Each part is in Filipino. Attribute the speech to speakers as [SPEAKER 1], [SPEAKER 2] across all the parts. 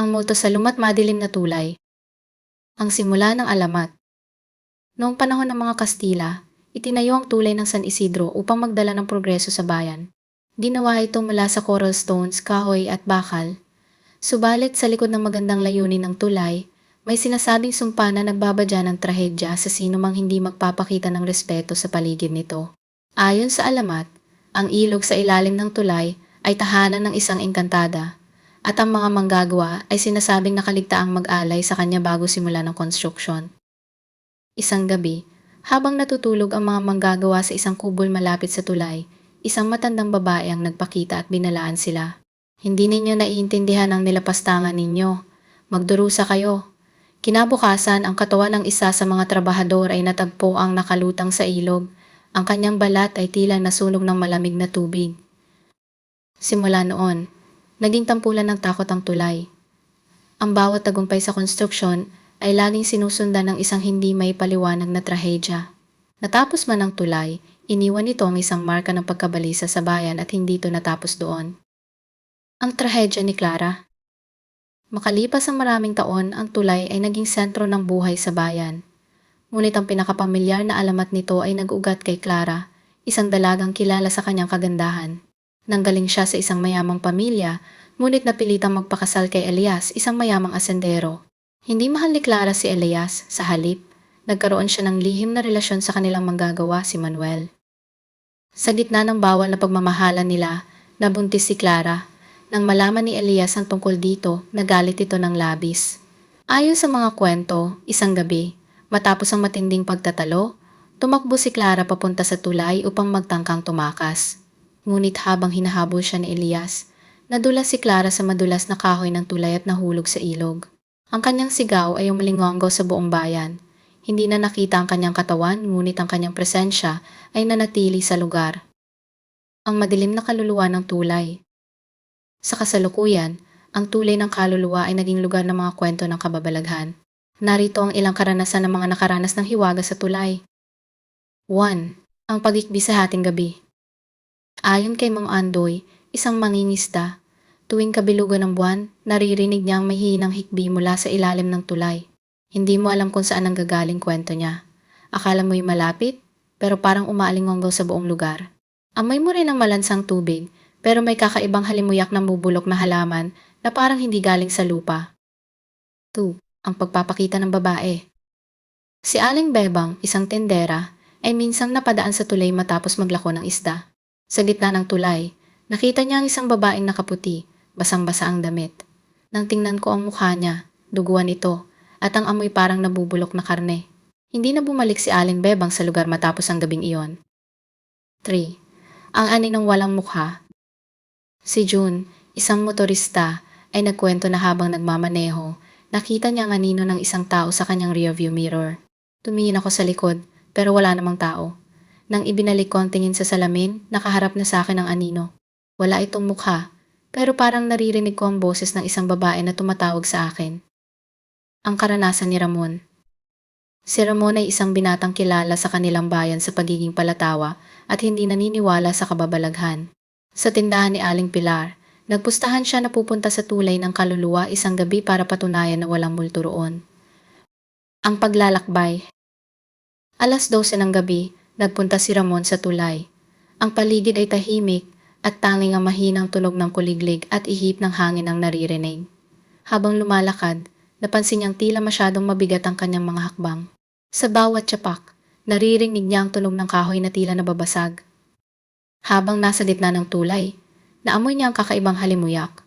[SPEAKER 1] Ang multo sa lumat madilim na tulay. Ang simula ng alamat. Noong panahon ng mga Kastila, itinayo ang tulay ng San Isidro upang magdala ng progreso sa bayan. Ginawa ito mula sa coral stones, kahoy at bakal. Subalit sa likod ng magandang layunin ng tulay, may sinasabing sumpa na nagbabadya ng trahedya sa sino mang hindi magpapakita ng respeto sa paligid nito. Ayon sa alamat, ang ilog sa ilalim ng tulay ay tahanan ng isang engkantada at ang mga manggagawa ay sinasabing nakaligtaang mag-alay sa kanya bago simula ng construction. Isang gabi, habang natutulog ang mga manggagawa sa isang kubol malapit sa tulay, isang matandang babae ang nagpakita at binalaan sila. Hindi ninyo naiintindihan ang nilapastangan ninyo. Magdurusa kayo. Kinabukasan, ang katawan ng isa sa mga trabahador ay natagpo ang nakalutang sa ilog. Ang kanyang balat ay tila nasunog ng malamig na tubig. Simula noon, naging tampulan ng takot ang tulay. Ang bawat tagumpay sa konstruksyon ay laging sinusundan ng isang hindi may paliwanag na trahedya. Natapos man ang tulay, iniwan nito ang isang marka ng pagkabalisa sa bayan at hindi ito natapos doon. Ang trahedya ni Clara Makalipas ang maraming taon, ang tulay ay naging sentro ng buhay sa bayan. Ngunit ang pinakapamilyar na alamat nito ay nag-ugat kay Clara, isang dalagang kilala sa kanyang kagandahan. Nanggaling siya sa isang mayamang pamilya, ngunit napilitang magpakasal kay Elias, isang mayamang asendero. Hindi mahal ni Clara si Elias, sa halip, nagkaroon siya ng lihim na relasyon sa kanilang manggagawa si Manuel. Sa gitna ng bawal na pagmamahalan nila, nabuntis si Clara. Nang malaman ni Elias ang tungkol dito, nagalit ito ng labis. Ayon sa mga kwento, isang gabi, matapos ang matinding pagtatalo, tumakbo si Clara papunta sa tulay upang magtangkang tumakas. Ngunit habang hinahabol siya ni Elias, nadulas si Clara sa madulas na kahoy ng tulay at nahulog sa ilog. Ang kanyang sigaw ay umalingwanggo sa buong bayan. Hindi na nakita ang kanyang katawan, ngunit ang kanyang presensya ay nanatili sa lugar. Ang madilim na kaluluwa ng tulay. Sa kasalukuyan, ang tulay ng kaluluwa ay naging lugar ng mga kwento ng kababalaghan. Narito ang ilang karanasan ng mga nakaranas ng hiwaga sa tulay. 1. Ang pagikbi sa hating gabi. Ayon kay Mang Andoy, isang mangingisda, tuwing kabilugan ng buwan, naririnig niya ang may hinang hikbi mula sa ilalim ng tulay. Hindi mo alam kung saan ang gagaling kwento niya. Akala mo'y malapit, pero parang umaalingonggo sa buong lugar. Amoy mo rin ang malansang tubig, pero may kakaibang halimuyak na bubulok na halaman na parang hindi galing sa lupa. 2. Ang pagpapakita ng babae. Si Aling Bebang, isang tendera, ay minsang napadaan sa tulay matapos maglako ng isda. Sa gitna ng tulay, nakita niya ang isang babaeng nakaputi, basang-basa ang damit. Nang tingnan ko ang mukha niya, duguan ito, at ang amoy parang nabubulok na karne. Hindi na bumalik si Aling Bebang sa lugar matapos ang gabing iyon. 3. Ang ani ng walang mukha Si June, isang motorista, ay nagkwento na habang nagmamaneho, nakita niya ang anino ng isang tao sa kanyang rearview mirror. Tumingin ako sa likod, pero wala namang tao. Nang ibinalik ko ang tingin sa salamin, nakaharap na sa akin ang anino. Wala itong mukha, pero parang naririnig ko ang boses ng isang babae na tumatawag sa akin. Ang karanasan ni Ramon. Si Ramon ay isang binatang kilala sa kanilang bayan sa pagiging palatawa at hindi naniniwala sa kababalaghan. Sa tindahan ni Aling Pilar, nagpustahan siya na pupunta sa tulay ng kaluluwa isang gabi para patunayan na walang multo roon. Ang paglalakbay Alas 12 ng gabi, nagpunta si Ramon sa tulay. Ang paligid ay tahimik at tanging ang mahinang tunog ng kuliglig at ihip ng hangin ang naririnig. Habang lumalakad, napansin niyang tila masyadong mabigat ang kanyang mga hakbang. Sa bawat tsapak, naririnig niya ang tunog ng kahoy na tila nababasag. Habang nasa gitna ng tulay, naamoy niya ang kakaibang halimuyak.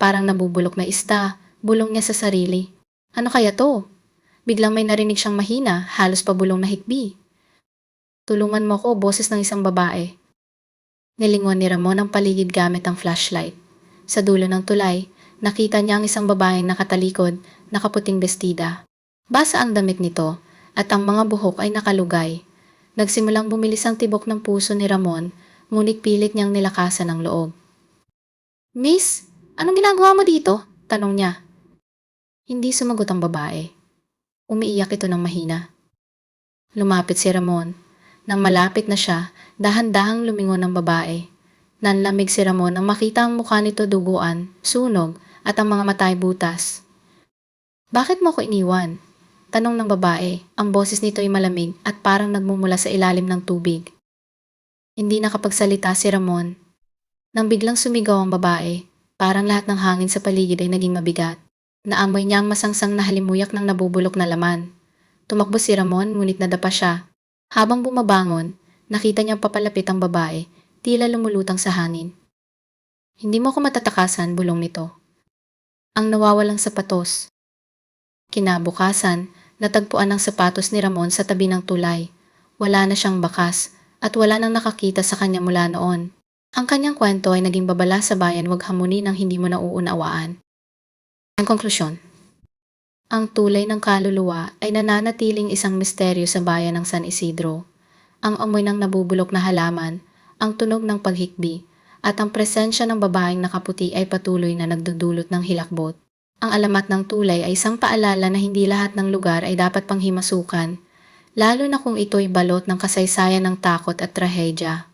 [SPEAKER 1] Parang nabubulok na ista, bulong niya sa sarili. Ano kaya to? Biglang may narinig siyang mahina, halos pabulong na hikbi. Tulungan mo ko, boses ng isang babae. Nilingon ni Ramon ang paligid gamit ang flashlight. Sa dulo ng tulay, nakita niya ang isang babaeng nakatalikod, nakaputing bestida. Basa ang damit nito, at ang mga buhok ay nakalugay. Nagsimulang bumilis ang tibok ng puso ni Ramon ngunit pilit niyang nilakasan ang loob. Miss, anong ginagawa mo dito? Tanong niya. Hindi sumagot ang babae. Umiiyak ito ng mahina. Lumapit si Ramon. Nang malapit na siya, dahan-dahang lumingon ang babae. Nanlamig si Ramon nang makita ang mukha nito duguan, sunog, at ang mga mata ay butas. Bakit mo ko iniwan? Tanong ng babae. Ang boses nito ay malamig at parang nagmumula sa ilalim ng tubig. Hindi nakapagsalita si Ramon. Nang biglang sumigaw ang babae, parang lahat ng hangin sa paligid ay naging mabigat. Naamoy niya ang masangsang na halimuyak ng nabubulok na laman. Tumakbo si Ramon ngunit nadapa siya. Habang bumabangon, nakita niyang papalapit ang babae, tila lumulutang sa hangin. Hindi mo ko matatakasan, bulong nito. Ang nawawalang sapatos. Kinabukasan, natagpuan ang sapatos ni Ramon sa tabi ng tulay. Wala na siyang bakas at wala nang nakakita sa kanya mula noon. Ang kanyang kwento ay naging babala sa bayan wag hamunin ng hindi mo nauunawaan. Ang konklusyon. Ang tulay ng kaluluwa ay nananatiling isang misteryo sa bayan ng San Isidro. Ang amoy ng nabubulok na halaman, ang tunog ng paghikbi, at ang presensya ng babaeng nakaputi ay patuloy na nagdudulot ng hilakbot. Ang alamat ng tulay ay isang paalala na hindi lahat ng lugar ay dapat panghimasukan, lalo na kung ito'y balot ng kasaysayan ng takot at trahedya.